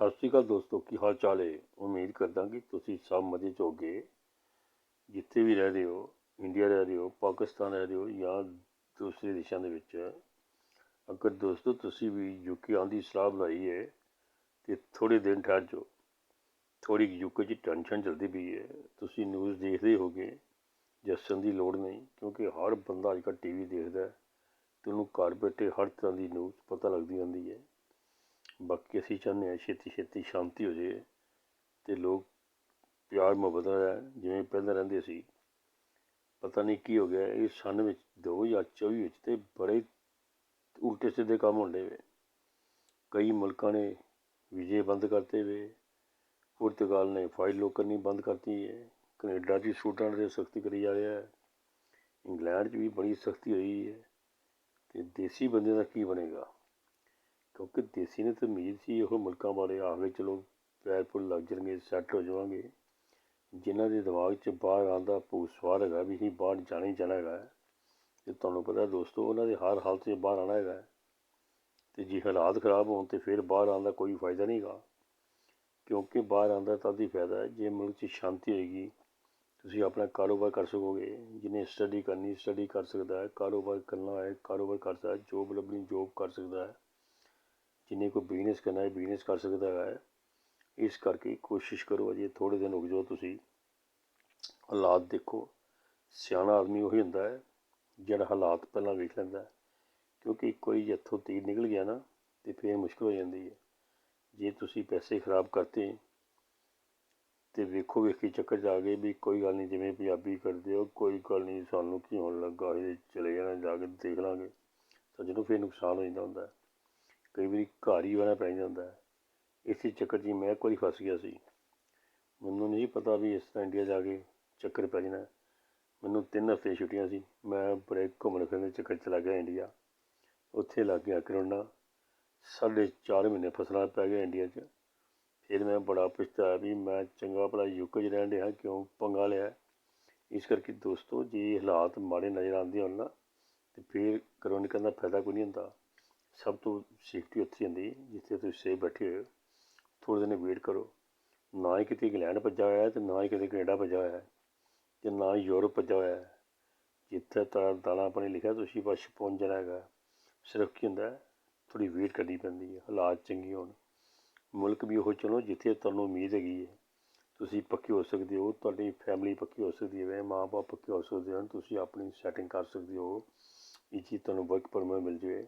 ਸਤਿ ਸ਼੍ਰੀ ਅਕਾਲ ਦੋਸਤੋ, ਕੀ ਹਾਲ ਚਾਲ ਹੈ? ਉਮੀਦ ਕਰਦਾ ਕਿ ਤੁਸੀਂ ਸਭ ਮਜ਼ੇ 'ਚ ਹੋਗੇ। ਜਿੱਥੇ ਵੀ ਰਹਿ ਰਹੇ ਹੋ, ਇੰਡੀਆ ਰਹਿ ਰਹੇ ਹੋ, ਪਾਕਿਸਤਾਨ ਰਹਿ ਰਹੇ ਹੋ ਜਾਂ ਦੂਸਰੇ ਦੇਸ਼ਾਂ ਦੇ ਵਿੱਚ, ਅਗਰ ਦੋਸਤੋ ਤੁਸੀਂ ਵੀ ਯੂਕੇ ਆਉਣ ਦੀ ਸਲਾਹ ਬਣਾਈ ਹੈ, ਤੇ ਥੋੜੇ ਦਿਨ ਠਹਿਰ ਜਾਓ। ਥੋੜੀ ਯੂਕੇ 'ਚ ਟੈਨਸ਼ਨ ਚੱਲਦੀ ਪਈ ਹੈ। ਤੁਸੀਂ ਨਿਊਜ਼ ਦੇਖਦੇ ਹੋਗੇ ਜੱਸਣ ਦੀ ਲੋੜ ਨਹੀਂ, ਕਿਉਂਕਿ ਹਰ ਬੰਦਾ ਅੱਜ ਕੱਲ੍ਹ ਟੀਵੀ ਦੇਖਦਾ ਹੈ। ਤੇ ਉਹਨੂੰ ਘਰ ਬੈਠੇ ਹਰ ਤਰ੍ਹਾਂ ਦੀ ਨਿਊਜ਼ ਪਤਾ ਲੱਗਦੀ ਹੁੰਦੀ ਹੈ। ਬਾਕੀ ਅਸੀਂ ਚਾਹੁੰਦੇ ਹਾਂ ਛੇਤੀ ਛੇਤੀ ਸ਼ਾਂਤੀ ਹੋ ਜਾਏ ਅਤੇ ਲੋਕ ਪਿਆਰ ਮੁਹੱਬਤ ਨਾਲ ਜਿਵੇਂ ਪਹਿਲਾਂ ਰਹਿੰਦੇ ਸੀ। ਪਤਾ ਨਹੀਂ ਕੀ ਹੋ ਗਿਆ, ਇਹ ਸੰਨ ਵਿੱਚ 2024 ਵਿੱਚ ਤੇ ਬੜੇ ਉਲਟੇ ਸਿੱਧੇ ਕੰਮ ਹੁੰਦੇ ਵੇ। ਕਈ ਮੁਲਕਾਂ ਨੇ ਵੀਜ਼ੇ ਬੰਦ ਕਰਤੇ ਵੇ, ਪੁਰਤਗਾਲ ਨੇ ਫਾਈਲ ਲੋਕ ਕਰਨੀ ਬੰਦ ਕਰਤੀ ਹੈ ਕੈਨੇਡਾ 'ਚ ਸਟੂਡੈਂਟ ਦੇ ਸਖਤੀ ਕਰੀ ਜਾ ਰਿਹਾ ਹੈ, ਇੰਗਲੈਂਡ 'ਚ ਵੀ ਬੜੀ ਸਖਤੀ ਹੋਈ ਹੈ ਤੇ ਦੇਸੀ ਬੰਦੇ ਦਾ ਕੀ ਬਣੇਗਾ? ਕਿਉਂਕਿ ਦੇਸੀ ਨੇ ਤਾਂ ਉਮੀਦ ਸੀ ਉਹ ਮੁਲਕਾਂ ਬਾਰੇ ਆ ਗਏ ਚਲੋ ਪੈਰ ਪੁਰ ਲੱਗ ਜਾਣਗੇ, ਸੈੱਟ ਹੋ ਜਾਵਾਂਗੇ। ਜਿਨ੍ਹਾਂ ਦੇ ਦਿਮਾਗ 'ਚ ਬਾਹਰ ਆਉਣ ਦਾ ਭੂਤ ਸਵਾਰ ਹੈਗਾ, ਵੀ ਅਸੀਂ ਬਾਹਰ ਜਾਣਾ ਹੀ ਜਾਣਾ ਹੈਗਾ। ਤੇ ਤੁਹਾਨੂੰ ਪਤਾ ਦੋਸਤੋ, ਉਹਨਾਂ ਦੇ ਹਰ ਹਾਲਤ 'ਚ ਬਾਹਰ ਆਉਣਾ ਹੈਗਾ। ਤੇ ਜੇ ਹਾਲਾਤ ਖਰਾਬ ਹੋਣ ਤੇ ਫਿਰ ਬਾਹਰ ਆਉਣ ਦਾ ਕੋਈ ਫਾਇਦਾ ਨਹੀਂਗਾ ਕਿਉਂਕਿ ਬਾਹਰ ਆਉਣ ਦਾ ਤਦ ਹੀ ਫਾਇਦਾ ਹੈ, ਜੇ ਮੁਲਕ 'ਚ ਸ਼ਾਂਤੀ ਹੋਏਗੀ। ਤੁਸੀਂ ਆਪਣਾ ਕਾਰੋਬਾਰ ਕਰ ਸਕੋਗੇ। ਜਿਹਨੇ ਸਟੱਡੀ ਕਰਨੀ ਸਟੱਡੀ ਕਰ ਸਕਦਾ ਹੈ, ਕਾਰੋਬਾਰ ਕਰਨਾ ਹੈ, ਕਾਰੋਬਾਰ ਕਰ ਸਕਦਾ ਹੈ ਜੋਬ ਲੱਭਣੀ ਜੋਬ ਕਰ ਸਕਦਾ ਹੈ। ਜਿਹਨੇ ਕੋਈ ਬਿਜ਼ਨਸ ਕਰਨਾ ਹੈ ਬਿਜ਼ਨਸ ਕਰ ਸਕਦਾ ਹੈ। ਇਸ ਕਰਕੇ ਕੋਸ਼ਿਸ਼ ਕਰੋ ਅਜੇ ਥੋੜ੍ਹੇ ਦਿਨ ਰੁਕ ਜਾਓ ਤੁਸੀਂ। ਹਾਲਾਤ ਦੇਖੋ, ਸਿਆਣਾ ਆਦਮੀ ਉਹੀ ਹੁੰਦਾ ਹੈ, ਜਿਹੜਾ ਹਾਲਾਤ ਪਹਿਲਾਂ ਵੇਖ ਲੈਂਦਾ ਹੈ। ਕਿਉਂਕਿ ਇੱਕ ਵਾਰੀ ਜੇ ਇੱਥੋਂ ਤੀਰ ਨਿਕਲ ਗਿਆ ਨਾ, ਤੇ ਫਿਰ ਮੁਸ਼ਕਲ ਹੋ ਜਾਂਦੀ ਹੈ। ਜੇ ਤੁਸੀਂ ਪੈਸੇ ਖਰਾਬ ਕਰਤੇ, ਤੇ ਵੇਖੋ ਵੇਖੀ ਚੱਕਰ ਜਾ ਆ ਗਏ ਵੀ ਕੋਈ ਗੱਲ ਨਹੀਂ, ਜਿਵੇਂ ਪੰਜਾਬੀ ਕਰਦੇ ਹੋ, ਕੋਈ ਗੱਲ ਨਹੀਂ, ਸਾਨੂੰ ਕੀ ਹੋਣ ਲੱਗਾ ਇਹ ਚਲੇ ਜਾਣਾ, ਜਾ ਕੇ ਦੇਖ ਲਾਂਗੇ। ਤਾਂ ਜਦੋਂ ਫਿਰ ਨੁਕਸਾਨ ਹੋ ਜਾਂਦਾ ਹੁੰਦਾ ਹੈ। ਕਈ ਵਾਰੀ ਘਰ ਹੀ ਬਹਿਣਾ ਪੈ ਜਾਂਦਾ ਹੈ। ਇਸੇ ਚੱਕਰ 'ਚ ਹੀ ਮੈਂ ਇੱਕ ਵਾਰੀ ਫਸ ਗਿਆ ਸੀ। ਮੈਨੂੰ ਨਹੀਂ ਪਤਾ ਵੀ ਇਸ ਤਰ੍ਹਾਂ ਇੰਡੀਆ ਜਾ ਕੇ ਚੱਕਰ ਪੈ ਜਾਣਾ। ਮੈਨੂੰ ਤਿੰਨ ਹਫ਼ਤੇ ਛੁੱਟੀਆਂ ਸੀ। ਮੈਂ ਬੜੇ ਘੁੰਮਣ ਫਿਰਨ ਦੇ ਚੱਕਰ 'ਚ ਚਲਾ ਗਿਆ ਇੰਡੀਆ। ਉੱਥੇ ਲੱਗ ਗਿਆ ਕਰੋਨਾ। ਸਾਢੇ ਚਾਰ ਮਹੀਨੇ ਫਸਣਾ ਪੈ ਗਿਆ ਇੰਡੀਆ 'ਚ। ਫਿਰ ਮੈਂ ਬੜਾ ਪਛਤਾਇਆ ਵੀ ਮੈਂ ਚੰਗਾ ਭਲਾ ਯੂਕੇ 'ਚ ਰਹਿਣ ਡਿਆ, ਕਿਉਂ ਪੰਗਾ ਲਿਆ? ਇਸ ਕਰਕੇ ਦੋਸਤੋ, ਜੇ ਹਾਲਾਤ ਮਾੜੇ ਨਜ਼ਰ ਆਉਂਦੇ ਹੋਣ ਨਾ, ਤੇ ਫਿਰ ਕਰੋ ਦਾ ਫਾਇਦਾ ਕੋਈ ਨਹੀਂ ਹੁੰਦਾ। ਸਭ ਤੋਂ ਸੇਫਟੀ ਉੱਥੇ ਹੁੰਦੀ ਜਿੱਥੇ ਤੁਸੀਂ ਸੇਫ ਬੈਠੇ ਹੋਏ ਥੋੜ੍ਹੇ ਦਿਨ ਵੇਟ ਕਰੋ। ਨਾ ਹੀ ਕਿਤੇ ਇੰਗਲੈਂਡ ਭੱਜਾ ਹੋਇਆ ਹੈ ਤੇ ਨਾ ਹੀ ਕਿਤੇ ਕੈਨੇਡਾ ਭੱਜਾ ਹੋਇਆ ਹੈ ਤੇ ਨਾ ਹੀ ਯੂਰਪ ਭੱਜਾ ਹੋਇਆ ਹੈ। ਜਿੱਥੇ ਤਾਂ ਦਾਣਾ ਪਾਣੀ ਲਿਖਿਆ, ਤੁਸੀਂ ਬਸ ਪਹੁੰਚ ਜਾਣਾ ਹੈਗਾ। ਸਿਰਫ ਕੀ ਹੁੰਦਾ ਥੋੜ੍ਹੀ ਵੇਟ ਕਰਨੀ ਪੈਂਦੀ ਹੈ, ਹਾਲਾਤ ਚੰਗੇ ਹੋਣ। ਮੁਲਕ ਵੀ ਉਹ ਚਲੋ ਜਿੱਥੇ ਤੁਹਾਨੂੰ ਉਮੀਦ ਹੈਗੀ ਹੈ। ਤੁਸੀਂ ਪੱਕੇ ਹੋ ਸਕਦੇ ਹੋ, ਤੁਹਾਡੀ ਫੈਮਿਲੀ ਪੱਕੀ ਹੋ ਸਕਦੀ ਹੈ ਮਾਂ ਬਾਪ ਪੱਕੇ ਹੋ ਸਕਦੇ ਹਨ, ਤੁਸੀਂ ਆਪਣੀ ਸੈਟਿੰਗ ਕਰ ਸਕਦੇ ਹੋ। ਇਹ ਚੀਜ਼ ਤੁਹਾਨੂੰ ਵਰਕ ਪਰਮਿਟ ਮਿਲ ਜਾਵੇ।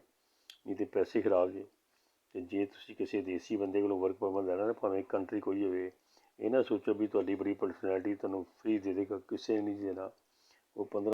ਨਹੀਂ ਤਾਂ ਪੈਸੇ ਖਰਾਬ ਜੇ। ਅਤੇ ਜੇ ਤੁਸੀਂ ਕਿਸੇ ਦੇਸੀ ਬੰਦੇ ਕੋਲੋਂ ਵਰਕ ਪਰਮਿਟ ਲੈਣਾ ਨਾ ਭਾਵੇਂ ਕੰਟਰੀ ਕੋਈ ਹੋਵੇ, ਇਹ ਨਾ ਸੋਚੋ ਵੀ ਤੁਹਾਡੀ ਬੜੀ ਪਰਸਨੈਲਿਟੀ ਤੁਹਾਨੂੰ ਫ੍ਰੀ ਦੇ ਦੇਗਾ, ਕਿਸੇ ਨੇ ਨਹੀਂ ਦੇਣਾ। ਉਹ 15